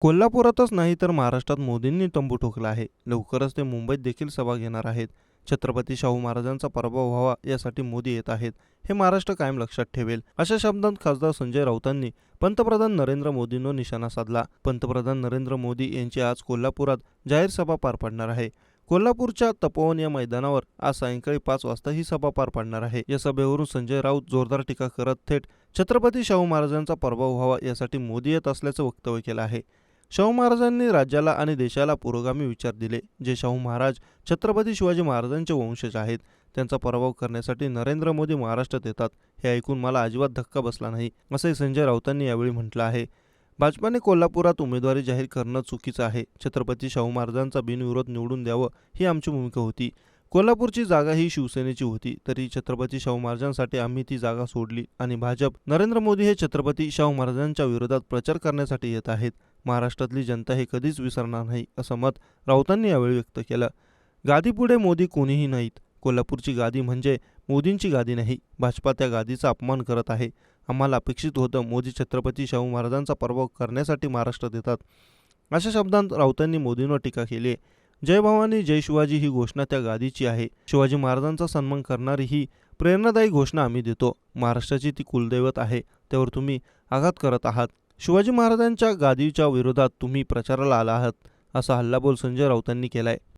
कोल्हापुरातच नाही तर महाराष्ट्रात मोदींनी तंबू ठोकला आहे. लवकरच ते मुंबईत देखील सभा घेणार आहेत. छत्रपती शाहू महाराजांचा पराभव व्हावा यासाठी मोदी येत आहेत हे महाराष्ट्र कायम लक्षात ठेवेल अशा शब्दांत खासदार संजय राऊतांनी पंतप्रधान नरेंद्र मोदींवर निशाणा साधला. पंतप्रधान नरेंद्र मोदी यांची आज कोल्हापुरात जाहीर सभा पार पडणार आहे. कोल्हापूरच्या तपोवन या मैदानावर आज सायंकाळी पाच वाजता ही सभा पार पाडणार आहे. या सभेवरून संजय राऊत जोरदार टीका करत थेट छत्रपती शाहू महाराजांचा पराभव व्हावा यासाठी मोदी येत असल्याचं वक्तव्य केलं आहे. शाहू महाराजांनी राज्याला आणि देशाला पुरोगामी विचार दिले जे शाहू महाराज छत्रपती शिवाजी महाराजांचे वंशज आहेत. त्यांचा पराभव करण्यासाठी नरेंद्र मोदी महाराष्ट्रात येतात हे ऐकून मला अजिबात धक्का बसला नाही असंही संजय राऊतांनी यावेळी म्हटलं आहे. भाजपाने कोल्हापुरात उमेदवारी जाहीर करणं चुकीचं आहे. छत्रपती शाहू महाराजांचा बिनविरोध निवडून द्यावं ही आमची भूमिका होती. कोल्हापूरची जागा ही शिवसेनेची होती तरी छत्रपती शाहू महाराजांसाठी आम्ही ती जागा सोडली आणि भाजप नरेंद्र मोदी हे छत्रपती शाहू महाराजांच्या विरोधात प्रचार करण्यासाठी येत आहेत. महाराष्ट्रातली जनता हे कधीच विसरणार नाही असं मत राऊतांनी यावेळी व्यक्त केलं. गादीपुढे मोदी कोणीही नाहीत. कोल्हापूरची गादी म्हणजे मोदींची गादी नाही. भाजपा त्या गादीचा अपमान करत आहे. आम्हाला अपेक्षित होतं मोदी छत्रपती शाहू महाराजांचा पराभव करण्यासाठी महाराष्ट्रात येतात. अशा शब्दांत राऊतांनी मोदींवर टीका केली जय भवानी जय शिवाजी ही घोषणा त्या गादीची आहे. शिवाजी महाराजांचा सन्मान करणारी ही प्रेरणादायी घोषणा आम्ही देतो. महाराष्ट्राची ती कुलदैवत आहे. त्यावर तुम्ही आघात करत आहात. शिवाजी महाराजांच्या गादीच्या विरोधात तुम्ही प्रचाराला आला आहात असा हल्लाबोल संजय राऊतांनी केलाय.